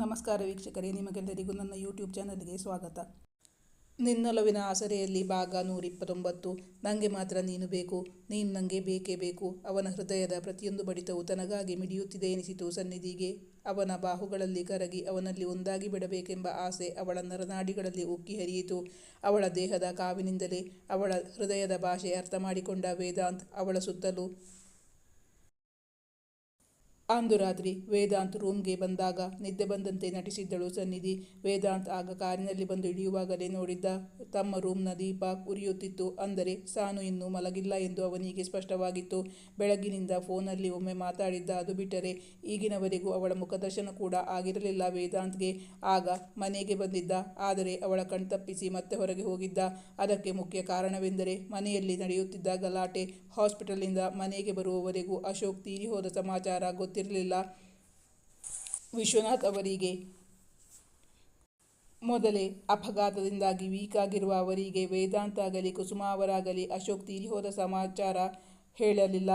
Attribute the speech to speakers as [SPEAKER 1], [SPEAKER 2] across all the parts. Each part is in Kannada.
[SPEAKER 1] ನಮಸ್ಕಾರ ವೀಕ್ಷಕರೇ, ನಿಮಗೆಲ್ಲರಿಗೂ ನನ್ನ ಯೂಟ್ಯೂಬ್ ಚಾನಲ್ಗೆ ಸ್ವಾಗತ. ನಿನ್ನೊಲವಿನ ಆಸರೆಯಲ್ಲಿ ಭಾಗ ನೂರಿಪ್ಪತ್ತೊಂಬತ್ತು. ನನಗೆ ಮಾತ್ರ ನೀನು ಬೇಕು, ನೀನು ನನಗೆ ಬೇಕೇ ಬೇಕು. ಅವನ ಹೃದಯದ ಪ್ರತಿಯೊಂದು ಬಡಿತವು ತನಗಾಗಿ ಮಿಡಿಯುತ್ತಿದೆ ಎನಿಸಿತು ಸನ್ನಿಧಿಗೆ. ಅವನ ಬಾಹುಗಳಲ್ಲಿ ಕರಗಿ ಅವನಲ್ಲಿ ಒಂದಾಗಿ ಬಿಡಬೇಕೆಂಬ ಆಸೆ ಅವಳ ನರನಾಡಿಗಳಲ್ಲಿ ಉಕ್ಕಿ ಹರಿಯಿತು. ಅವಳ ದೇಹದ ಕಾವಿನಿಂದಲೇ ಅವಳ ಹೃದಯದ ಭಾಷೆ ಅರ್ಥ ಮಾಡಿಕೊಂಡ ವೇದಾಂತ್ ಅವಳ ಸುತ್ತಲೂ ಅಂದು ರಾತ್ರಿ ವೇದಾಂತ್ ರೂಮ್ಗೆ ಬಂದಾಗ ನಿದ್ದೆ ಬಂದಂತೆ ನಟಿಸಿದ್ದಳು ಸನ್ನಿಧಿ. ವೇದಾಂತ್ ಆಗ ಕಾರಿನಲ್ಲಿ ಬಂದು ಇಳಿಯುವಾಗಲೇ ನೋಡಿದ್ದ ತಮ್ಮ ರೂಮ್ನ ದೀಪ ಉರಿಯುತ್ತಿತ್ತು. ಅಂದರೆ ಸಾನು ಇನ್ನೂ ಮಲಗಿಲ್ಲ ಎಂದು ಅವನಿಗೆ ಸ್ಪಷ್ಟವಾಗಿತ್ತು. ಬೆಳಗಿನಿಂದ ಫೋನಲ್ಲಿ ಒಮ್ಮೆ ಮಾತಾಡಿದ್ದ ಅದು ಬಿಟ್ಟರೆ ಈಗಿನವರೆಗೂ ಅವಳ ಮುಖದರ್ಶನ ಕೂಡ ಆಗಿರಲಿಲ್ಲ ವೇದಾಂತ್ಗೆ. ಆಗ ಮನೆಗೆ ಬಂದಿದ್ದ. ಆದರೆ ಅವಳ ಕಣ್ತಪ್ಪಿಸಿ ಮತ್ತೆ ಹೊರಗೆ ಹೋಗಿದ್ದ. ಅದಕ್ಕೆ ಮುಖ್ಯ ಕಾರಣವೆಂದರೆ ಮನೆಯಲ್ಲಿ ನಡೆಯುತ್ತಿದ್ದ ಗಲಾಟೆ. ಹಾಸ್ಪಿಟಲ್ನಿಂದ ಮನೆಗೆ ಬರುವವರೆಗೂ ಅಶೋಕ್ ತೀರಿ ಹೋದ ಸಮಾಚಾರ ಗೊತ್ತಿರಲಿಲ್ಲ. ವಿಶ್ವನಾಥ್ ಅವರಿಗೆ ಮೊದಲೇ ಅಪಘಾತದಿಂದಾಗಿ ವೀಕ್ ಆಗಿರುವ ಅವರಿಗೆ ವೇದಾಂತ ಆಗಲಿ, ಕುಸುಮ ಅವರಾಗಲಿ ಅಶೋಕ್ ತೀರಿ ಹೋದ ಸಮಾಚಾರ ಹೇಳಲಿಲ್ಲ.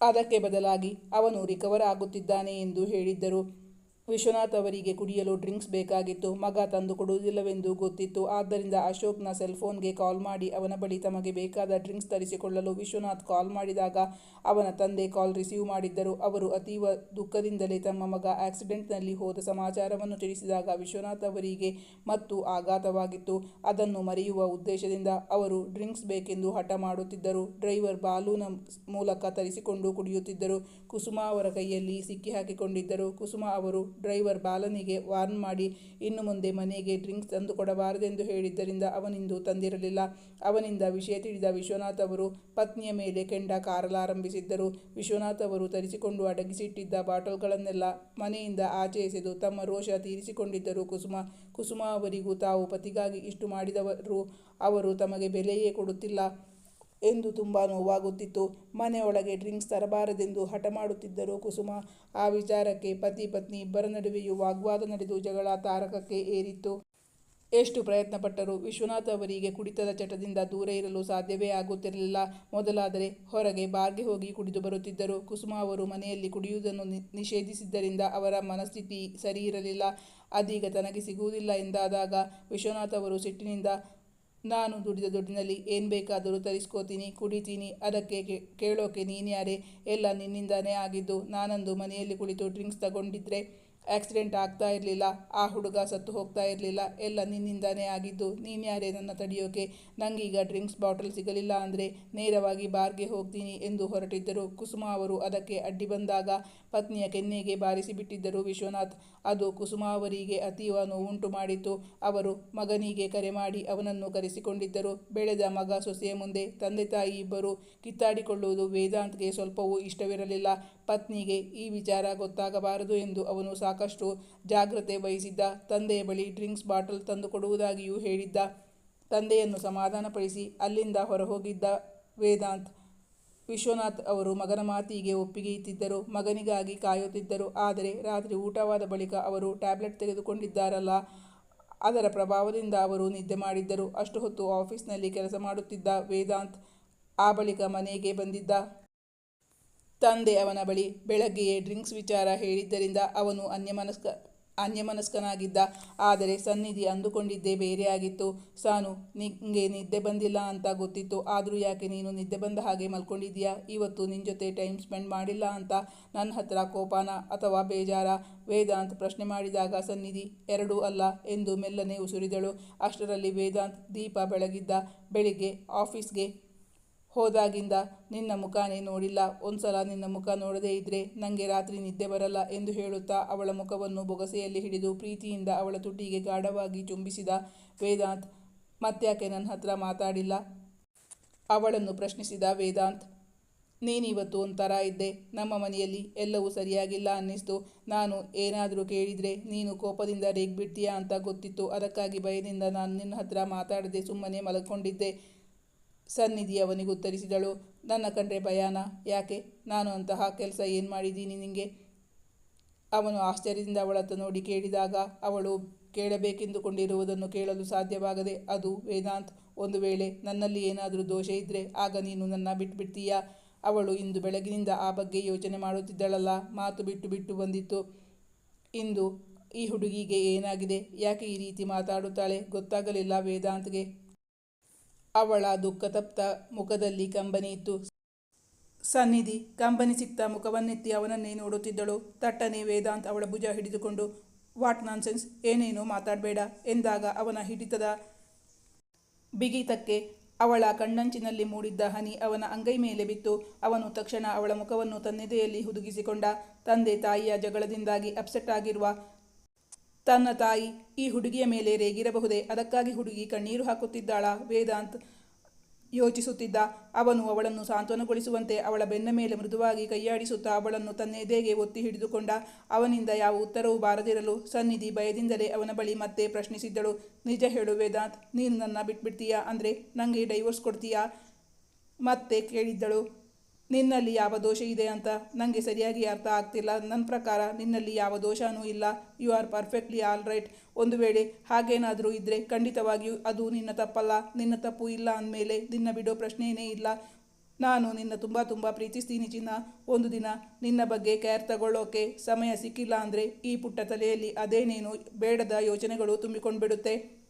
[SPEAKER 1] ಅದಕ್ಕೆ ಬದಲಾಗಿ ಅವನು ರಿಕವರ್ ಆಗುತ್ತಿದ್ದಾನೆ ಎಂದು ಹೇಳಿದ್ದರು. ವಿಶ್ವನಾಥ್ ಅವರಿಗೆ ಕುಡಿಯಲು ಡ್ರಿಂಕ್ಸ್ ಬೇಕಾಗಿತ್ತು. ಮಗ ತಂದು ಕೊಡುವುದಿಲ್ಲವೆಂದು ಗೊತ್ತಿತ್ತು. ಆದ್ದರಿಂದ ಅಶೋಕ್ನ ಸೆಲ್ಫೋನ್ಗೆ ಕಾಲ್ ಮಾಡಿ ಅವನ ಬಳಿ ತಮಗೆ ಬೇಕಾದ ಡ್ರಿಂಕ್ಸ್ ತರಿಸಿಕೊಳ್ಳಲು ವಿಶ್ವನಾಥ್ ಕಾಲ್ ಮಾಡಿದಾಗ ಅವನ ತಂದೆ ಕಾಲ್ ರಿಸೀವ್ ಮಾಡಿದ್ದರು. ಅವರು ಅತೀವ ದುಃಖದಿಂದಲೇ ತಮ್ಮ ಮಗ ಆಕ್ಸಿಡೆಂಟ್ನಲ್ಲಿ ಹೋದ ಸಮಾಚಾರವನ್ನು ತಿಳಿಸಿದಾಗ ವಿಶ್ವನಾಥ್ ಅವರಿಗೆ ಮತ್ತು ಆಘಾತವಾಗಿತ್ತು. ಅದನ್ನು ಮರೆಯುವ ಉದ್ದೇಶದಿಂದ ಅವರು ಡ್ರಿಂಕ್ಸ್ ಬೇಕೆಂದು ಹಠ ಮಾಡುತ್ತಿದ್ದರು. ಡ್ರೈವರ್ ಬಾಲೂನ ಮೂಲಕ ತರಿಸಿಕೊಂಡು ಕುಡಿಯುತ್ತಿದ್ದರು. ಕುಸುಮಾ ಅವರ ಕೈಯಲ್ಲಿ ಸಿಕ್ಕಿ ಹಾಕಿಕೊಂಡಿದ್ದರು. ಕುಸುಮಾ ಅವರು ಡ್ರೈವರ್ ಬಾಲನಿಗೆ ವಾರ್ನ್ ಮಾಡಿ, ಇನ್ನು ಮುಂದೆ ಮನೆಗೆ ಡ್ರಿಂಕ್ಸ್ ತಂದು ಕೊಡಬಾರದೆಂದು ಹೇಳಿದ್ದರಿಂದ ಅವನಿಂದು ತಂದಿರಲಿಲ್ಲ. ಅವನಿಂದ ವಿಷಯ ತಿಳಿದ ವಿಶ್ವನಾಥ್ ಅವರು ಪತ್ನಿಯ ಮೇಲೆ ಕೆಂಡ ಕಾರಲಾರಂಭಿಸಿದ್ದರು ವಿಶ್ವನಾಥ್ ಅವರು ತರಿಸಿಕೊಂಡು ಅಡಗಿಸಿಟ್ಟಿದ್ದ ಬಾಟಲ್ಗಳನ್ನೆಲ್ಲ ಮನೆಯಿಂದ ಆಚೆ ಎಸೆದು ತಮ್ಮ ರೋಷ ತೀರಿಸಿಕೊಂಡಿದ್ದರು. ಕುಸುಮ ಕುಸುಮ ಅವರಿಗೂ ತಾವು ಪತಿಗಾಗಿ ಇಷ್ಟು ಮಾಡಿದವರು, ಅವರು ತಮಗೆ ಬೆಲೆಯೇ ಕೊಡುತ್ತಿಲ್ಲ. ಎಂದು ತುಂಬ ನೋವಾಗುತ್ತಿತ್ತು. ಮನೆಯೊಳಗೆ ಡ್ರಿಂಕ್ಸ್ ತರಬಾರದೆಂದು ಹಠ ಮಾಡುತ್ತಿದ್ದರು ಕುಸುಮ ಆ ವಿಚಾರಕ್ಕೆ ಪತಿ ಪತ್ನಿ ಇಬ್ಬರ ನಡುವೆಯೂ ವಾಗ್ವಾದ ನಡೆದು ಜಗಳ ತಾರಕಕ್ಕೆ ಏರಿತ್ತು. ಎಷ್ಟು ಪ್ರಯತ್ನಪಟ್ಟರೂ ವಿಶ್ವನಾಥ್ ಅವರಿಗೆ ಕುಡಿತದ ಚಟದಿಂದ ದೂರ ಇರಲು ಸಾಧ್ಯವೇ ಆಗುತ್ತಿರಲಿಲ್ಲ. ಮೊದಲಾದರೆ ಹೊರಗೆ ಬಾರ್ಗೆ ಹೋಗಿ ಕುಡಿದು ಬರುತ್ತಿದ್ದರು. ಕುಸುಮ ಅವರು ಮನೆಯಲ್ಲಿ ಕುಡಿಯುವುದನ್ನು ನಿಷೇಧಿಸಿದ್ದರಿಂದ ಅವರ ಮನಸ್ಥಿತಿ ಸರಿ ಇರಲಿಲ್ಲ. ಅದೀಗ ತನಗೆ ಸಿಗುವುದಿಲ್ಲ ಎಂದಾದಾಗ ವಿಶ್ವನಾಥ್ ಅವರು ಸಿಟ್ಟಿನಿಂದ ನಾನು ದುಡಿದ ದುಡ್ಡಿನಲ್ಲಿ ಏನು ಬೇಕಾದರೂ ತರಿಸ್ಕೋತೀನಿ, ಕುಡಿತೀನಿ, ಅದಕ್ಕೆ ಕೇಳೋಕೆ ನೀನ್ಯಾರೇ ಎಲ್ಲ ನಿನ್ನಿಂದಾನೇ ಆಗಿದ್ದು, ನಾನಂದು ಮನೆಯಲ್ಲಿ ಕುಳಿತು ಡ್ರಿಂಕ್ಸ್ ತಗೊಂಡಿದ್ರೆ ಆಕ್ಸಿಡೆಂಟ್ ಆಗ್ತಾ ಇರಲಿಲ್ಲ, ಆ ಹುಡುಗ ಸತ್ತು ಹೋಗ್ತಾ ಇರಲಿಲ್ಲ, ಎಲ್ಲ ನಿನ್ನಿಂದಾನೇ ಆಗಿದ್ದು. ನೀನ್ಯಾರೇ ನನ್ನ ತಡೆಯೋಕೆ? ನನಗೀಗ ಡ್ರಿಂಕ್ಸ್ ಬಾಟಲ್ ಸಿಗಲಿಲ್ಲ ಅಂದರೆ ನೇರವಾಗಿ ಬಾರ್ಗೆ ಹೋಗ್ತೀನಿ ಎಂದು ಹೊರಟಿದ್ದರು. ಕುಸುಮ ಅವರು ಅದಕ್ಕೆ ಅಡ್ಡಿ ಬಂದಾಗ ಪತ್ನಿಯ ಕೆನ್ನೆಗೆ ಬಾರಿಸಿಬಿಟ್ಟಿದ್ದರು ವಿಶ್ವನಾಥ್. ಅದು ಕುಸುಮ ಅವರಿಗೆ ಅತೀವ ನೋವುಂಟು ಮಾಡಿತ್ತು ಅವರು ಮಗನಿಗೆ ಕರೆ ಮಾಡಿ ಅವನನ್ನು ಕರೆಸಿಕೊಂಡಿದ್ದರು. ಬೆಳೆದ ಮಗ ಸೊಸೆಯ ಮುಂದೆ ತಂದೆ ತಾಯಿ ಇಬ್ಬರು ಕಿತ್ತಾಡಿಕೊಳ್ಳುವುದು ವೇದಾಂತ್ಗೆ ಸ್ವಲ್ಪವೂ ಇಷ್ಟವಿರಲಿಲ್ಲ. ಪತ್ನಿಗೆ ಈ ವಿಚಾರ ಗೊತ್ತಾಗಬಾರದು ಎಂದು ಅವನು ಸಾಕಷ್ಟು ಜಾಗ್ರತೆ ವಹಿಸಿದ್ದ. ತಂದೆಯ ಬಳಿ ಡ್ರಿಂಕ್ಸ್ ಬಾಟಲ್ ತಂದುಕೊಡುವುದಾಗಿಯೂ ಹೇಳಿದ್ದ. ತಂದೆಯನ್ನು ಸಮಾಧಾನಪಡಿಸಿ ಅಲ್ಲಿಂದ ಹೊರಹೋಗಿದ್ದ ವೇದಾಂತ್, ವಿಶ್ವನಾಥ್ ಅವರು ಮಗನ ಮಾತಿಗೆ ಒಪ್ಪಿಗೆ ಇತ್ತಿದ್ದರು ಮಗನಿಗಾಗಿ ಕಾಯುತ್ತಿದ್ದರು. ಆದರೆ ರಾತ್ರಿ ಊಟವಾದ ಬಳಿಕ ಅವರು ಟ್ಯಾಬ್ಲೆಟ್ ತೆಗೆದುಕೊಂಡಿದ್ದಾರಲ್ಲ, ಅದರ ಪ್ರಭಾವದಿಂದ ಅವರು ನಿದ್ದೆ ಮಾಡಿದ್ದರು. ಅಷ್ಟು ಹೊತ್ತು ಆಫೀಸ್ನಲ್ಲಿ ಕೆಲಸ ಮಾಡುತ್ತಿದ್ದ ವೇದಾಂತ್ ಆ ಬಳಿಕ ಮನೆಗೆ ಬಂದಿದ್ದ. ತಂದೆ ಅವನ ಬಳಿ ಬೆಳಗ್ಗೆಯೇ ಡ್ರಿಂಕ್ಸ್ ವಿಚಾರ ಹೇಳಿದ್ದರಿಂದ ಅವನು ಅನ್ಯಮನಸ್ಕ, ಅನ್ಯಮನಸ್ಕನಾಗಿದ್ದ. ಆದರೆ ಸನ್ನಿಧಿ ಅಂದುಕೊಂಡಿದ್ದೇ ಬೇರೆಯಾಗಿತ್ತು. ಸಾನು, ನಿಂಗೆ ನಿದ್ದೆ ಬಂದಿಲ್ಲ ಅಂತ ಗೊತ್ತಿತ್ತು. ಆದರೂ ಯಾಕೆ ನೀನು ನಿದ್ದೆ ಬಂದ ಹಾಗೆ ಮಲ್ಕೊಂಡಿದ್ದೀಯಾ? ಇವತ್ತು ನಿನ್ನ ಜೊತೆ ಟೈಮ್ ಸ್ಪೆಂಡ್ ಮಾಡಿಲ್ಲ ಅಂತ ನನ್ನ ಹತ್ರ ಕೋಪಾನ ಅಥವಾ ಬೇಜಾರ? ವೇದಾಂತ್ ಪ್ರಶ್ನೆ ಮಾಡಿದಾಗ ಸನ್ನಿಧಿ, ಎರಡೂ ಅಲ್ಲ ಎಂದು ಮೆಲ್ಲನೆ ಉಸುರಿದಳು. ಅಷ್ಟರಲ್ಲಿ ವೇದಾಂತ್ ದೀಪ ಬೆಳಗಿದ್ದ. ಬೆಳಿಗ್ಗೆ ಆಫೀಸ್ಗೆ ಹೋದಾಗಿಂದ ನಿನ್ನ ಮುಖನೇ ನೋಡಿಲ್ಲ. ಒಂದ್ಸಲ ನಿನ್ನ ಮುಖ ನೋಡದೇ ಇದ್ರೆ ನನಗೆ ರಾತ್ರಿ ನಿದ್ದೆ ಬರಲ್ಲ ಎಂದು ಹೇಳುತ್ತಾ ಅವಳ ಮುಖವನ್ನು ಬೊಗಸೆಯಲ್ಲಿ ಹಿಡಿದು ಪ್ರೀತಿಯಿಂದ ಅವಳ ತುಟಿಗೆ ಗಾಢವಾಗಿ ಚುಂಬಿಸಿದ ವೇದಾಂತ್ ಮತ್ತ್ಯಾಕೆ ನನ್ನ ಹತ್ರ ಮಾತಾಡಿಲ್ಲ? ಅವಳನ್ನು ಪ್ರಶ್ನಿಸಿದ ವೇದಾಂತ್, ನೀನಿವತ್ತು ಒಂಥರ ಇದ್ದೆ. ನಮ್ಮ ಮನೆಯಲ್ಲಿ ಎಲ್ಲವೂ ಸರಿಯಾಗಿಲ್ಲ ಅನ್ನಿಸ್ತು. ನಾನು ಏನಾದರೂ ಕೇಳಿದರೆ ನೀನು ಕೋಪದಿಂದ ರೇಗ್ಬಿಡ್ತೀಯಾ ಅಂತ ಗೊತ್ತಿತ್ತು. ಅದಕ್ಕಾಗಿ ಭಯದಿಂದ ನಾನು ನಿನ್ನ ಹತ್ರ ಮಾತಾಡದೆ ಸುಮ್ಮನೆ ಮಲ್ಕೊಂಡಿದ್ದೆ ಸನ್ನಿಧಿ ಅವನಿಗೆ ಉತ್ತರಿಸಿದಳು, ನನ್ನ ಕಂಡ್ರೆ ಭಯಾನ, ಯಾಕೆ? ನಾನು ಅಂತಹ ಕೆಲಸ ಏನು ಮಾಡಿದ್ದೀನಿ ನಿನಗೆ ಅವನು ಆಶ್ಚರ್ಯದಿಂದ ಅವಳತ್ತ ನೋಡಿ ಕೇಳಿದಾಗ, ಅವಳು ಕೇಳಬೇಕೆಂದುಕೊಂಡಿರುವುದನ್ನು ಕೇಳಲು ಸಾಧ್ಯವಾಗದೆ, ಅದು ವೇದಾಂತ್, ಒಂದು ವೇಳೆ ನನ್ನಲ್ಲಿ ಏನಾದರೂ ದೋಷ ಇದ್ದರೆ ಆಗ ನೀನು ನನ್ನ ಬಿಟ್ಬಿಡ್ತೀಯಾ? ಅವಳು ಇಂದು ಬೆಳಗಿನಿಂದ ಆ ಬಗ್ಗೆ ಯೋಚನೆ ಮಾಡುತ್ತಿದ್ದಳಲ್ಲ, ಮಾತು ಬಿಟ್ಟು ಬಿಟ್ಟು ಬಂದಿತ್ತು. ಇಂದು ಈ ಹುಡುಗಿಗೆ ಏನಾಗಿದೆ? ಯಾಕೆ ಈ ರೀತಿ ಮಾತಾಡುತ್ತಾಳೆ? ಗೊತ್ತಾಗಲಿಲ್ಲ ವೇದಾಂತ್ಗೆ. ಅವಳ ದುಃಖತಪ್ತ ಮುಖದಲ್ಲಿ ಕಂಬನಿ ಇತ್ತು. ಸನ್ನಿಧಿ, ಕಂಬನಿ ಸಿಕ್ತ ಮುಖವನ್ನೆತ್ತಿ ಅವನನ್ನೇ ನೋಡುತ್ತಿದ್ದಳು. ತಟ್ಟನೆ ವೇದಾಂತ್ ಅವಳ ಭುಜ ಹಿಡಿದುಕೊಂಡು, ವಾಟ್ ನಾನ್ಸೆನ್ಸ್? ಏನೇನೋ ಮಾತಾಡಬೇಡ ಎಂದಾಗ ಅವನ ಹಿಡಿತದ ಬಿಗಿತಕ್ಕೆ ಅವಳ ಕಣ್ಣಂಚಿನಲ್ಲಿ ಮೂಡಿದ್ದ ಹನಿ ಅವನ ಅಂಗೈ ಮೇಲೆ ಬಿತ್ತು. ಅವನು ತಕ್ಷಣ ಅವಳ ಮುಖವನ್ನು ತನ್ನೆದೆಯಲ್ಲಿ ಹುದುಗಿಸಿಕೊಂಡ. ತಂದೆ ತಾಯಿಯ ಜಗಳದಿಂದಾಗಿ ಅಪ್ಸೆಟ್ ಆಗಿರುವ ತನ್ನ ತಾಯಿ ಈ ಹುಡುಗಿಯ ಮೇಲೆ ರೇಗಿರಬಹುದೇ? ಅದಕ್ಕಾಗಿ ಹುಡುಗಿ ಕಣ್ಣೀರು ಹಾಕುತ್ತಿದ್ದಾಳ? ವೇದಾಂತ್ ಯೋಚಿಸುತ್ತಿದ್ದ. ಅವನು ಅವಳನ್ನು ಸಾಂತ್ವನಗೊಳಿಸುವಂತೆ ಅವಳ ಬೆನ್ನ ಮೇಲೆ ಮೃದುವಾಗಿ ಕೈಯಾಡಿಸುತ್ತಾ ಅವಳನ್ನು ತನ್ನ ಎದೆಗೆ ಒತ್ತಿ ಹಿಡಿದುಕೊಂಡ. ಅವನಿಂದ ಯಾವ ಉತ್ತರವೂ ಬಾರದಿರಲು ಸನ್ನಿಧಿ ಭಯದಿಂದಲೇ ಅವನ ಬಳಿ ಮತ್ತೆ ಪ್ರಶ್ನಿಸಿದ್ದಳು. ನಿಜ ಹೇಳು ವೇದಾಂತ್, ನೀನು ನನ್ನ ಬಿಟ್ಬಿಡ್ತೀಯಾ? ಅಂದರೆ ನನಗೆ ಡೈವೋರ್ಸ್ ಕೊಡ್ತೀಯಾ? ಮತ್ತೆ ಕೇಳಿದ್ದಳು. ನಿನ್ನಲ್ಲಿ ಯಾವ ದೋಷ ಇದೆ ಅಂತ ನನಗೆ ಸರಿಯಾಗಿ ಅರ್ಥ ಆಗ್ತಿಲ್ಲ. ನನ್ನ ಪ್ರಕಾರ ನಿನ್ನಲ್ಲಿ ಯಾವ ದೋಷನೂ ಇಲ್ಲ. You are perfectly all right ಒಂದು ವೇಳೆ ಹಾಗೇನಾದರೂ ಇದ್ದರೆ ಖಂಡಿತವಾಗಿಯೂ ಅದು ನಿನ್ನ ತಪ್ಪಲ್ಲ. ನಿನ್ನ ತಪ್ಪು ಇಲ್ಲ ಅಂದಮೇಲೆ ನಿನ್ನ ಬಿಡೋ ಪ್ರಶ್ನೆಯೇ ಇಲ್ಲ. ನಾನು ನಿನ್ನ ತುಂಬ ತುಂಬ ಪ್ರೀತಿಸ್ತೀನಿ ಚಿನ್ನ. ಒಂದು ದಿನ ನಿನ್ನ ಬಗ್ಗೆ ಕೇರ್ ತಗೊಳ್ಳೋಕೆ ಸಮಯ ಸಿಕ್ಕಿಲ್ಲ ಅಂದರೆ ಈ ಪುಟ್ಟ ತಲೆಯಲ್ಲಿ ಅದೇನೇನು ಬೇಡದ ಯೋಚನೆಗಳು ತುಂಬಿಕೊಂಡ್ಬಿಡುತ್ತೆ.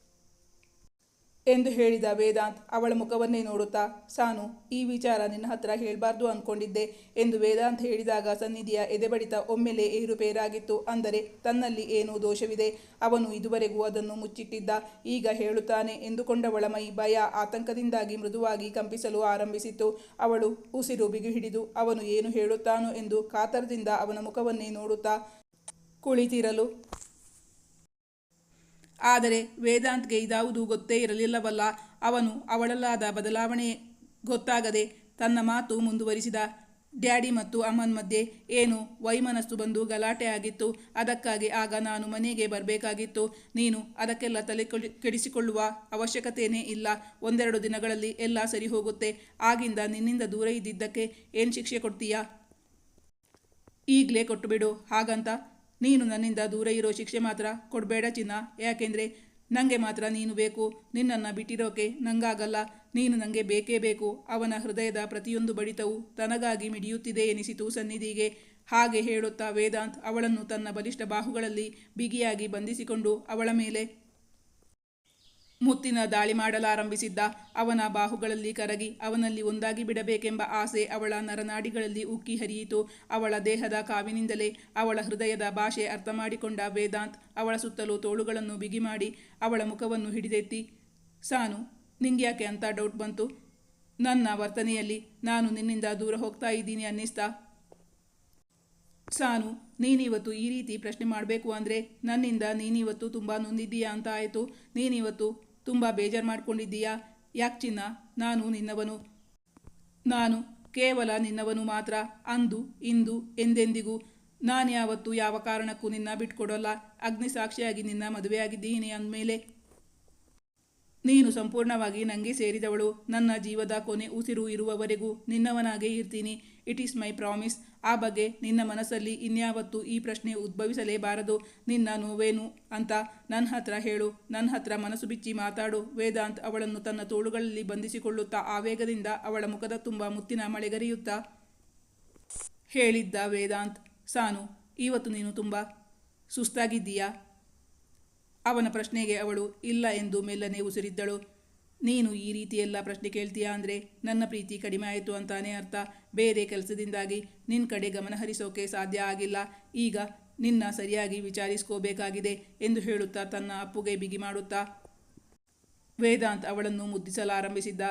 [SPEAKER 1] ಎಂದು ಹೇಳಿದ ವೇದಾಂತ್, ಅವಳ ಮುಖವನ್ನೇ ನೋಡುತ್ತಾ, ಸಾನು, ಈ ವಿಚಾರ ನಿನ್ನ ಹತ್ರ ಹೇಳಬಾರ್ದು ಅಂದ್ಕೊಂಡಿದ್ದೆ ಎಂದು ವೇದಾಂತ್ ಹೇಳಿದಾಗ ಸನ್ನಿಧಿಯ ಎದೆಬಡಿತ ಒಮ್ಮೆಲೆ ಏರುಪೇರಾಗಿತ್ತು. ಅಂದರೆ, ತನ್ನಲ್ಲಿ ಏನೋ ದೋಷವಿದೆ. ಅವನು ಇದುವರೆಗೂ ಅದನ್ನು ಮುಚ್ಚಿಟ್ಟಿದ್ದ. ಈಗ ಹೇಳುತ್ತಾನೆ ಎಂದುಕೊಂಡವಳ ಮೈ ಭಯ ಆತಂಕದಿಂದಾಗಿ ಮೃದುವಾಗಿ ಕಂಪಿಸಲು ಆರಂಭಿಸಿತ್ತು. ಅವಳು ಉಸಿರು ಬಿಗಿಹಿಡಿದು, ಅವನು ಏನು ಹೇಳುತ್ತಾನೋ ಎಂದು ಕಾತರದಿಂದ ಅವನ ಮುಖವನ್ನೇ ನೋಡುತ್ತಾ ಕುಳಿತಿರಲು ಆದರೆ ವೇದಾಂತ್ಗೆ ಇದಾವುದು ಗೊತ್ತೇ ಇರಲಿಲ್ಲವಲ್ಲ. ಅವನು ಅವಳಲ್ಲಾದ ಬದಲಾವಣೆ ಗೊತ್ತಾಗದೆ ತನ್ನ ಮಾತು ಮುಂದುವರಿಸಿದ. ಡ್ಯಾಡಿ ಮತ್ತು ಅಮ್ಮನ ಮಧ್ಯೆ ಏನು ವೈಮನಸ್ಸು ಬಂದು ಗಲಾಟೆ ಆಗಿತ್ತು. ಅದಕ್ಕಾಗಿ ಆಗ ನಾನು ಮನೆಗೆ ಬರಬೇಕಾಗಿತ್ತು. ನೀನು ಅದಕ್ಕೆಲ್ಲ ತಲೆ ಕೆಡಿಸಿಕೊಳ್ಳುವ ಅವಶ್ಯಕತೆಯೇ ಇಲ್ಲ. ಒಂದೆರಡು ದಿನಗಳಲ್ಲಿ ಎಲ್ಲ ಸರಿ ಹೋಗುತ್ತೆ. ಆಗಿಂದ ನಿನ್ನಿಂದ ದೂರ ಇದ್ದಿದ್ದಕ್ಕೆ ಏನು ಶಿಕ್ಷೆ ಕೊಡ್ತೀಯಾ? ಈಗಲೇ ಕೊಟ್ಟುಬಿಡು. ಹಾಗಂತ ನೀನು ನನ್ನಿಂದ ದೂರ ಇರೋ ಶಿಕ್ಷೆ ಮಾತ್ರ ಕೊಡಬೇಡ ಚಿನ್ನ. ಯಾಕೆಂದರೆ ನನಗೆ ಮಾತ್ರ ನೀನು ಬೇಕು. ನಿನ್ನನ್ನು ಬಿಟ್ಟಿರೋಕೆ ನಂಗಾಗಲ್ಲ. ನೀನು ನನಗೆ ಬೇಕೇ ಬೇಕು. ಅವನ ಹೃದಯದ ಪ್ರತಿಯೊಂದು ಬಡಿತವು ತನಗಾಗಿ ಮಿಡಿಯುತ್ತಿದೆ ಎನಿಸಿತು ಸನ್ನಿಧಿಗೆ. ಹಾಗೆ ಹೇಳುತ್ತಾ ವೇದಾಂತ್ ಅವಳನ್ನು ತನ್ನ ಬಲಿಷ್ಠ ಬಾಹುಗಳಲ್ಲಿ ಬಿಗಿಯಾಗಿ ಬಂಧಿಸಿಕೊಂಡು ಅವಳ ಮೇಲೆ ಮುತ್ತಿನ ದಾಳಿ ಮಾಡಲಾರಂಭಿಸಿದ್ದ ಅವನ ಬಾಹುಗಳಲ್ಲಿ ಕರಗಿ ಅವನಲ್ಲಿ ಒಂದಾಗಿ ಬಿಡಬೇಕೆಂಬ ಆಸೆ ಅವಳ ನರನಾಡಿಗಳಲ್ಲಿ ಉಕ್ಕಿ ಹರಿಯಿತು. ಅವಳ ದೇಹದ ಕಾವಿನಿಂದಲೇ ಅವಳ ಹೃದಯದ ಭಾಷೆ ಅರ್ಥ ಮಾಡಿಕೊಂಡ ವೇದಾಂತ್ ಅವಳ ಸುತ್ತಲೂ ತೋಳುಗಳನ್ನು ಬಿಗಿ ಮಾಡಿ ಅವಳ ಮುಖವನ್ನು ಹಿಡಿದೆತ್ತಿ, ಸಾನು ನಿಂಗ್ಯಾಕೆ ಅಂತ ಡೌಟ್ ಬಂತು? ನನ್ನ ವರ್ತನೆಯಲ್ಲಿ ನಾನು ನಿನ್ನಿಂದ ದೂರ ಹೋಗ್ತಾ ಇದ್ದೀನಿ ಅನ್ನಿಸ್ತಾ? ಸಾನು, ನೀನಿವತ್ತು ಈ ರೀತಿ ಪ್ರಶ್ನೆ ಮಾಡಬೇಕು ಅಂದರೆ ನನ್ನಿಂದ ನೀನಿವತ್ತು ತುಂಬ ನೊಂದಿದ್ದೀಯಾ ಅಂತ ಆಯಿತು. ನೀನಿವತ್ತು ತುಂಬ ಬೇಜಾರು ಮಾಡ್ಕೊಂಡಿದ್ದೀಯಾ? ಯಾಕೆ ಚಿನ್ನ? ನಾನು ನಿನ್ನವನು. ನಾನು ಕೇವಲ ನಿನ್ನವನು ಮಾತ್ರ. ಅಂದು, ಇಂದು, ಎಂದೆಂದಿಗೂ. ನಾನು ಯಾವತ್ತು ಯಾವ ಕಾರಣಕ್ಕೂ ನಿನ್ನ ಬಿಟ್ಕೊಡೋಲ್ಲ. ಅಗ್ನಿ ಸಾಕ್ಷಿಯಾಗಿ ನಿನ್ನ ಮದುವೆಯಾಗಿದ್ದೀನಿ ಅಂದಮೇಲೆ. ನೀನು ಸಂಪೂರ್ಣವಾಗಿ ನನಗೆ ಸೇರಿದವಳು. ನನ್ನ ಜೀವದ ಕೊನೆ ಉಸಿರು ಇರುವವರೆಗೂ ನಿನ್ನವನಾಗೇ ಇರ್ತೀನಿ. ಇಟ್ ಈಸ್ ಮೈ ಪ್ರಾಮಿಸ್ ಆ ಬಗ್ಗೆ ನಿನ್ನ ಮನಸ್ಸಲ್ಲಿ ಇನ್ಯಾವತ್ತೂ ಈ ಪ್ರಶ್ನೆ ಉದ್ಭವಿಸಲೇಬಾರದು. ನಿನ್ನ ನೋವೇನು ಅಂತ ನನ್ನ ಹತ್ರ ಹೇಳು. ನನ್ನ ಹತ್ರ ಮನಸ್ಸು ಬಿಚ್ಚಿ ಮಾತಾಡು. ವೇದಾಂತ್ ಅವಳನ್ನು ತನ್ನ ತೋಳುಗಳಲ್ಲಿ ಬಂಧಿಸಿಕೊಳ್ಳುತ್ತಾ ಆವೇಗದಿಂದ ಅವಳ ಮುಖದ ತುಂಬ ಮುತ್ತಿನ ಮಳೆಗರಿಯುತ್ತಾ ಹೇಳಿದ್ದ ವೇದಾಂತ್, ಸಾನು, ಇವತ್ತು ನೀನು ತುಂಬ ಸುಸ್ತಾಗಿದ್ದೀಯಾ? ಅವನ ಪ್ರಶ್ನೆಗೆ ಅವಳು, ಇಲ್ಲ ಎಂದು ಮೆಲ್ಲನೆ ಉಸಿರಿದ್ದಳು. ನೀನು ಈ ರೀತಿಯೆಲ್ಲ ಪ್ರಶ್ನೆ ಕೇಳ್ತೀಯಾ ಅಂದರೆ ನನ್ನ ಪ್ರೀತಿ ಕಡಿಮೆ ಆಯಿತು ಅಂತಾನೇ ಅರ್ಥ. ಬೇರೆ ಕೆಲಸದಿಂದಾಗಿ ನಿನ್ನ ಕಡೆ ಗಮನ ಹರಿಸೋಕೆ ಸಾಧ್ಯ ಆಗಿಲ್ಲ. ಈಗ ನಿನ್ನ ಸರಿಯಾಗಿ ವಿಚಾರಿಸ್ಕೋಬೇಕಾಗಿದೆ ಎಂದು ಹೇಳುತ್ತಾ ತನ್ನ ಅಪ್ಪುಗೆ ಬಿಗಿ ಮಾಡುತ್ತಾ ವೇದಾಂತ್ ಅವಳನ್ನು ಮುದ್ದಿಸಲಾರಂಭಿಸಿದ್ದ.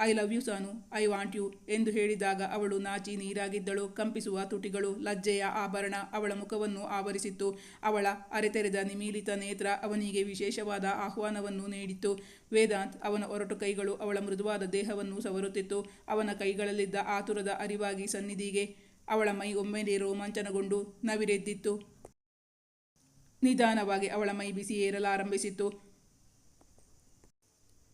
[SPEAKER 1] I love you Sanu I want you ಎಂದು ಹೇಳಿದಾಗ ಅವಳು ನಾಚಿ ನೀರಾಗಿದ್ದಳು, ಕಂಪಿಸುವ ತುಟಿಗಳು, ಲಜ್ಜೆಯ ಆಭರಣ ಅವಳ ಮುಖವನ್ನು ಆವರಿಸಿತ್ತು. ಅವಳ ಅರೆತೆರೆದ ನಿಮೀಲಿತ ನೇತ್ರ ಅವನಿಗೆ ವಿಶೇಷವಾದ ಆಹ್ವಾನವನ್ನು ನೀಡಿತ್ತು. ವೇದಾಂತ್ ಅವನ ಒರಟು ಕೈಗಳು ಅವಳ ಮೃದುವಾದ ದೇಹವನ್ನು ಸವರುತ್ತಿತ್ತು. ಅವನ ಕೈಗಳಲ್ಲಿದ್ದ ಆತುರದ ಅರಿವಾಗಿ ಸನ್ನಿಧಿಗೆ ಅವಳ ಮೈ ಒಮ್ಮೆಲೆ ರೋಮಾಂಚನಗೊಂಡು ನವಿರೆದ್ದಿತ್ತು. ನಿಧಾನವಾಗಿ ಅವಳ ಮೈ ಬಿಸಿ ಏರಲಾರಂಭಿಸಿತ್ತು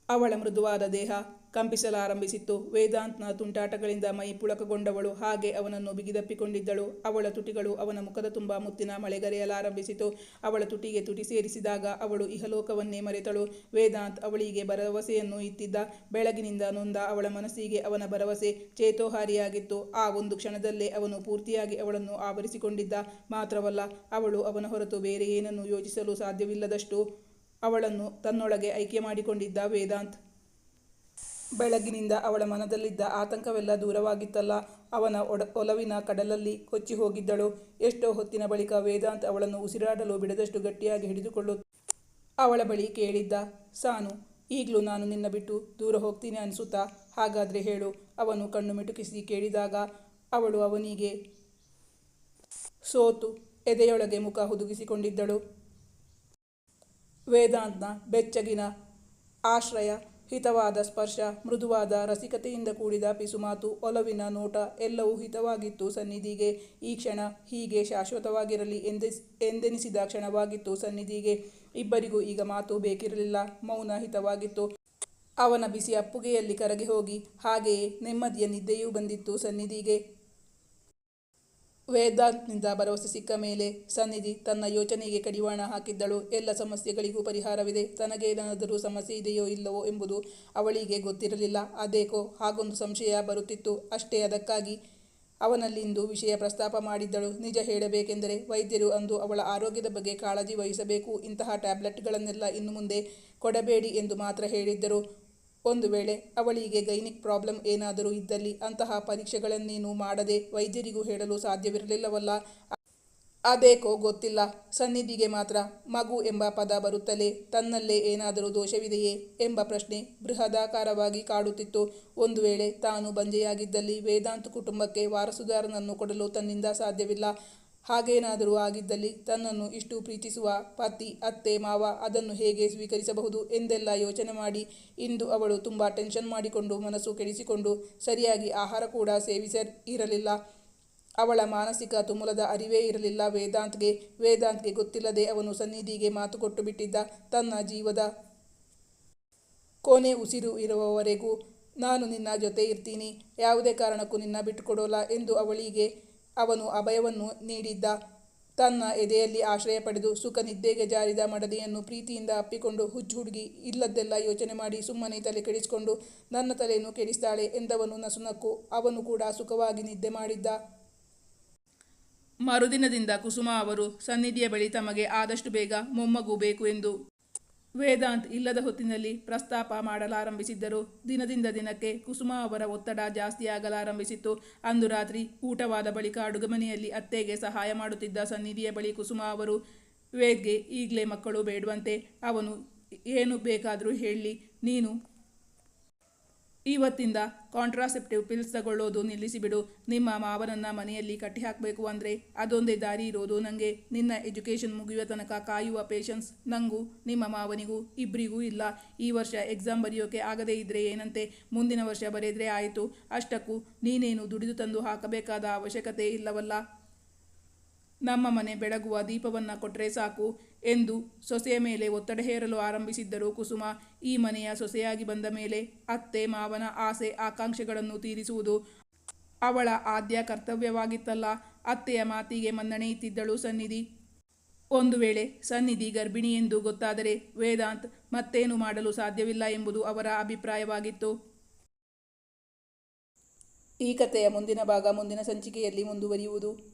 [SPEAKER 1] ಅವಳ ಮೃದುವಾದ ದೇಹ ಕಂಪಿಸಲಾರಂಭಿಸಿತ್ತು. ವೇದಾಂತ್ನ ತುಂಟಾಟಗಳಿಂದ ಮೈ ಪುಳಕಗೊಂಡವಳು. ಹಾಗೆ ಅವನನ್ನು ಬಿಗಿದಪ್ಪಿಕೊಂಡಿದ್ದಳು. ಅವಳ ತುಟಿಗಳು ಅವನ ಮುಖದ ತುಂಬ ಮುತ್ತಿನ ಮಳೆಗರೆಯಲಾರಂಭಿಸಿತು. ಅವಳ ತುಟಿಗೆ ತುಟಿ ಸೇರಿಸಿದಾಗ ಅವಳು ಇಹಲೋಕವನ್ನೇ ಮರೆತಳು. ವೇದಾಂತ್ ಅವಳಿಗೆ ಭರವಸೆಯನ್ನು ಇತ್ತಿದ್ದ ಬೆಳಗಿನಿಂದ ನೊಂದ ಅವಳ ಮನಸ್ಸಿಗೆ ಅವನ ಭರವಸೆ ಚೇತೋಹಾರಿಯಾಗಿತ್ತು. ಆ ಒಂದು ಕ್ಷಣದಲ್ಲೇ ಅವನು ಪೂರ್ತಿಯಾಗಿ ಅವಳನ್ನು ಆವರಿಸಿಕೊಂಡಿದ್ದ. ಮಾತ್ರವಲ್ಲ, ಅವಳು ಅವನ ಹೊರತು ಬೇರೆ ಏನನ್ನು ಯೋಚಿಸಲು ಸಾಧ್ಯವಿಲ್ಲದಷ್ಟು ಅವಳನ್ನು ತನ್ನೊಳಗೆ ಐಕ್ಯ ಮಾಡಿಕೊಂಡಿದ್ದ ವೇದಾಂತ್. ಬೆಳಗಿನಿಂದ ಅವಳ ಮನದಲ್ಲಿದ್ದ ಆತಂಕವೆಲ್ಲ ದೂರವಾಗಿತ್ತಲ್ಲ. ಅವನ ಒಡ, ಒಲವಿನ ಕಡಲಲ್ಲಿ ಕೊಚ್ಚಿ ಹೋಗಿದ್ದಳು. ಎಷ್ಟೋ ಹೊತ್ತಿನ ಬಳಿಕ ವೇದಾಂತ್ ಅವಳನ್ನು ಉಸಿರಾಡಲು ಬಿಡದಷ್ಟು ಗಟ್ಟಿಯಾಗಿ ಹಿಡಿದುಕೊಳ್ಳು ಅವಳ ಬಳಿ ಕೇಳಿದ್ದ, ಸಾನು, ಈಗಲೂ ನಾನು ನಿನ್ನ ಬಿಟ್ಟು ದೂರ ಹೋಗ್ತೀನಿ ಅನಿಸುತ್ತಾ? ಹಾಗಾದರೆ ಹೇಳು. ಅವನು ಕಣ್ಣು ಮಿಟುಕಿಸಿ ಕೇಳಿದಾಗ, ಅವಳು ಅವನಿಗೆ ಸೋತು, ಎದೆಯೊಳಗೆ ಮುಖ ಹುದುಗಿಸಿಕೊಂಡಿದ್ದಳು. ವೇದಾಂತ್ನ ಬೆಚ್ಚಗಿನ ಆಶ್ರಯ, ಹಿತವಾದ ಸ್ಪರ್ಶ, ಮೃದುವಾದ ರಸಿಕತೆಯಿಂದ ಕೂಡಿದ ಪಿಸುಮಾತು, ಒಲವಿನ ನೋಟ ಎಲ್ಲವೂ ಹಿತವಾಗಿತ್ತು ಸನ್ನಿಧಿಗೆ. ಈ ಕ್ಷಣ ಹೀಗೆ ಶಾಶ್ವತವಾಗಿರಲಿ ಎಂದೆಸ್ ಎಂದೆನಿಸಿದ ಕ್ಷಣವಾಗಿತ್ತು ಸನ್ನಿಧಿಗೆ. ಇಬ್ಬರಿಗೂ ಈಗ ಮಾತು ಬೇಕಿರಲಿಲ್ಲ, ಮೌನ ಹಿತವಾಗಿತ್ತು. ಅವನ ಬಿಸಿ ಅಪ್ಪುಗೆಯಲ್ಲಿ ಕರಗಿ ಹೋಗಿ, ಹಾಗೆಯೇ ನೆಮ್ಮದಿಯ ನಿದ್ದೆಯೂ ಬಂದಿತ್ತು ಸನ್ನಿಧಿಗೆ. ವೇದಾಂತ್ನಿಂದ ಭರವಸೆ ಸಿಕ್ಕ ಮೇಲೆ ಸನ್ನಿಧಿ ತನ್ನ ಯೋಚನೆಗೆ ಕಡಿವಾಣ ಹಾಕಿದ್ದಳು. ಎಲ್ಲ ಸಮಸ್ಯೆಗಳಿಗೂ ಪರಿಹಾರವಿದೆ. ತನಗೇನಾದರೂ ಸಮಸ್ಯೆ ಇದೆಯೋ ಇಲ್ಲವೋ ಎಂಬುದು ಅವಳಿಗೆ ಗೊತ್ತಿರಲಿಲ್ಲ. ಅದೇಕೋ ಹಾಗೊಂದು ಸಂಶಯ ಬರುತ್ತಿತ್ತು. ಅಷ್ಟೇ ಅದಕ್ಕಾಗಿ ಅವನಲ್ಲಿಂದು ವಿಷಯ ಪ್ರಸ್ತಾಪ ಮಾಡಿದ್ದಳು. ನಿಜ ಹೇಳಬೇಕೆಂದರೆ ವೈದ್ಯರು ಅಂದು ಅವಳ ಆರೋಗ್ಯದ ಬಗ್ಗೆ ಕಾಳಜಿ ವಹಿಸಬೇಕು. ಇಂತಹ ಟ್ಯಾಬ್ಲೆಟ್ಗಳನ್ನೆಲ್ಲ ಇನ್ನು ಮುಂದೆ ಕೊಡಬೇಡಿ ಎಂದು ಮಾತ್ರ ಹೇಳಿದ್ದರು. ಒಂದು ವೇಳೆ ಅವಳಿಗೆ ಗೈನಿಕ್ ಪ್ರಾಬ್ಲಮ್ ಏನಾದರೂ ಇದ್ದಲ್ಲಿ ಅಂತಹ ಪರೀಕ್ಷೆಗಳನ್ನೇನು ಮಾಡದೆ ವೈದ್ಯರಿಗೂ ಹೇಳಲು ಸಾಧ್ಯವಿರಲಿಲ್ಲವಲ್ಲ. ಅದೇಕೋ ಗೊತ್ತಿಲ್ಲ. ಸನ್ನಿಧಿಗೆ ಮಾತ್ರ ಮಗು ಎಂಬ ಪದ ಬರುತ್ತಲೇ ತನ್ನಲ್ಲೇ ಏನಾದರೂ ದೋಷವಿದೆಯೇ ಎಂಬ ಪ್ರಶ್ನೆ ಬೃಹದಾಕಾರವಾಗಿ ಕಾಡುತ್ತಿತ್ತು. ಒಂದು ವೇಳೆ ತಾನು ಬಂಜೆಯಾಗಿದ್ದಲ್ಲಿ ವೇದಾಂತ ಕುಟುಂಬಕ್ಕೆ ವಾರಸುದಾರನನ್ನು ಕೊಡಲು ತನ್ನಿಂದ ಸಾಧ್ಯವಿಲ್ಲ. ಹಾಗೇನಾದರೂ ಆಗಿದ್ದಲ್ಲಿ ತನ್ನನ್ನು ಇಷ್ಟು ಪ್ರೀತಿಸುವ ಪತಿ, ಅತ್ತೆ, ಮಾವ ಅದನ್ನು ಹೇಗೆ ಸ್ವೀಕರಿಸಬಹುದು ಎಂದೆಲ್ಲ ಯೋಚನೆ ಮಾಡಿ ಇಂದು ಅವಳು ತುಂಬ ಟೆನ್ಷನ್ ಮಾಡಿಕೊಂಡು ಮನಸ್ಸು ಕೆಡಿಸಿಕೊಂಡು ಸರಿಯಾಗಿ ಆಹಾರ ಕೂಡ ಸೇವಿಸ ಇರಲಿಲ್ಲ. ಅವಳ ಮಾನಸಿಕ ತುಮುಲದ ಅರಿವೇ ಇರಲಿಲ್ಲ. ವೇದಾಂತ್ಗೆ ವೇದಾಂತ್ಗೆ ಗೊತ್ತಿಲ್ಲದೆ ಅವನು ಸನ್ನಿಧಿಗೆ ಮಾತು ಕೊಟ್ಟು ಬಿಟ್ಟಿದ್ದ ತನ್ನ ಜೀವದ ಕೊನೆ ಉಸಿರು ಇರುವವರೆಗೂ, ನಾನು ನಿನ್ನ ಜೊತೆ ಇರ್ತೀನಿ, ಯಾವುದೇ ಕಾರಣಕ್ಕೂ ನಿನ್ನ ಬಿಟ್ಟುಕೊಡೋಲ್ಲ ಎಂದು ಅವಳಿಗೆ ಅವನು ಅಭಯವನ್ನು ನೀಡಿದ್ದ. ತನ್ನ ಎದೆಯಲ್ಲಿ ಆಶ್ರಯ ಪಡೆದು ಸುಖ ನಿದ್ದೆಗೆ ಜಾರಿದ ಮಡದಿಯನ್ನು ಪ್ರೀತಿಯಿಂದ ಅಪ್ಪಿಕೊಂಡು ಹುಚ್ಚು ಹುಡುಗಿ, ಇಲ್ಲದ್ದೆಲ್ಲ ಯೋಚನೆ ಮಾಡಿ ಸುಮ್ಮನೆ ತಲೆ ಕೆಡಿಸಿಕೊಂಡು ನನ್ನ ತಲೆಯನ್ನು ಕೆಡಿಸ್ತಾಳೆ ಎಂದವನು ನಸುನಕ್ಕು. ಅವನು ಕೂಡ ಸುಖವಾಗಿ ನಿದ್ದೆ ಮಾಡಿದ್ದ. ಮರುದಿನದಿಂದ ಕುಸುಮ ಅವರು ಸನ್ನಿಧಿಯ ಬಳಿ ತಮಗೆ ಆದಷ್ಟು ಬೇಗ ಮೊಮ್ಮಗು ಬೇಕು ಎಂದು ವೇದಾಂತ್ ಇಲ್ಲದ ಹೊತ್ತಿನಲ್ಲಿ ಪ್ರಸ್ತಾಪ ಮಾಡಲಾರಂಭಿಸಿದ್ದರು. ದಿನದಿಂದ ದಿನಕ್ಕೆ ಕುಸುಮ ಅವರ ಒತ್ತಡ ಜಾಸ್ತಿಯಾಗಲಾರಂಭಿಸಿತ್ತು ಅಂದು ರಾತ್ರಿ ಊಟವಾದ ಬಳಿಕ ಅಡುಗಮನೆಯಲ್ಲಿ ಅತ್ತೆಗೆ ಸಹಾಯ ಮಾಡುತ್ತಿದ್ದ ಸನ್ನಿಧಿಯ ಬಳಿ ಕುಸುಮ ಅವರು, ವೇದ್ಗೆ ಈಗಲೇ ಮಕ್ಕಳು ಬೇಡುವಂತೆ. ಅವನು ಏನು ಬೇಕಾದರೂ ಹೇಳಿ. ನೀನು ಇವತ್ತಿಂದ ಕಾಂಟ್ರಾಸೆಪ್ಟಿವ್ ಪಿಲ್ಸ್ ತಗೊಳ್ಳೋದು ನಿಲ್ಲಿಸಿಬಿಡು. ನಿಮ್ಮ ಮಾವನನ್ನ ಮನೆಯಲ್ಲಿ ಕಟ್ಟಿ ಹಾಕಬೇಕು ಅಂದರೆ ಅದೊಂದೇ ದಾರಿ ಇರೋದು. ನನಗೆ ನಿನ್ನ ಎಜುಕೇಷನ್ ಮುಗಿಯುವ ತನಕ ಕಾಯುವ ಪೇಷನ್ಸ್ ನನಗೂ ನಿಮ್ಮ ಮಾವನಿಗೂ ಇಬ್ಬರಿಗೂ ಇಲ್ಲ. ಈ ವರ್ಷ ಎಕ್ಸಾಮ್ ಬರೆಯೋಕೆ ಆಗದೇ ಇದ್ದರೆ ಏನಂತೆ? ಮುಂದಿನ ವರ್ಷ ಬರೆದ್ರೆ ಆಯಿತು. ಅಷ್ಟಕ್ಕೂ ನೀನೇನು ದುಡಿದು ತಂದು ಹಾಕಬೇಕಾದ ಅವಶ್ಯಕತೆ ಇಲ್ಲವಲ್ಲ? ನಮ್ಮ ಮನೆ ಬೆಳಗುವ ದೀಪವನ್ನು ಕೊಟ್ಟರೆ ಸಾಕು ಎಂದು ಸೊಸೆಯ ಮೇಲೆ ಒತ್ತಡ ಹೇರಲು ಆರಂಭಿಸಿದ್ದರು ಕುಸುಮ. ಈ ಮನೆಯ ಸೊಸೆಯಾಗಿ ಬಂದ ಮೇಲೆ ಅತ್ತೆ, ಮಾವನ ಆಸೆ, ಆಕಾಂಕ್ಷೆಗಳನ್ನು ತೀರಿಸುವುದು ಅವಳ ಆದ್ಯ ಕರ್ತವ್ಯವಾಗಿತ್ತಲ್ಲ. ಅತ್ತೆಯ ಮಾತಿಗೆ ಮನ್ನಣೆ ಇತ್ತಿದ್ದಳು ಸನ್ನಿಧಿ. ಒಂದು ವೇಳೆ ಸನ್ನಿಧಿ ಗರ್ಭಿಣಿ ಎಂದು ಗೊತ್ತಾದರೆ ವೇದಾಂತ್ ಮತ್ತೇನು ಮಾಡಲು ಸಾಧ್ಯವಿಲ್ಲ ಎಂಬುದು ಅವರ ಅಭಿಪ್ರಾಯವಾಗಿತ್ತು. ಈ ಕಥೆಯ ಮುಂದಿನ ಭಾಗ ಮುಂದಿನ ಸಂಚಿಕೆಯಲ್ಲಿ ಮುಂದುವರಿಯುವುದು.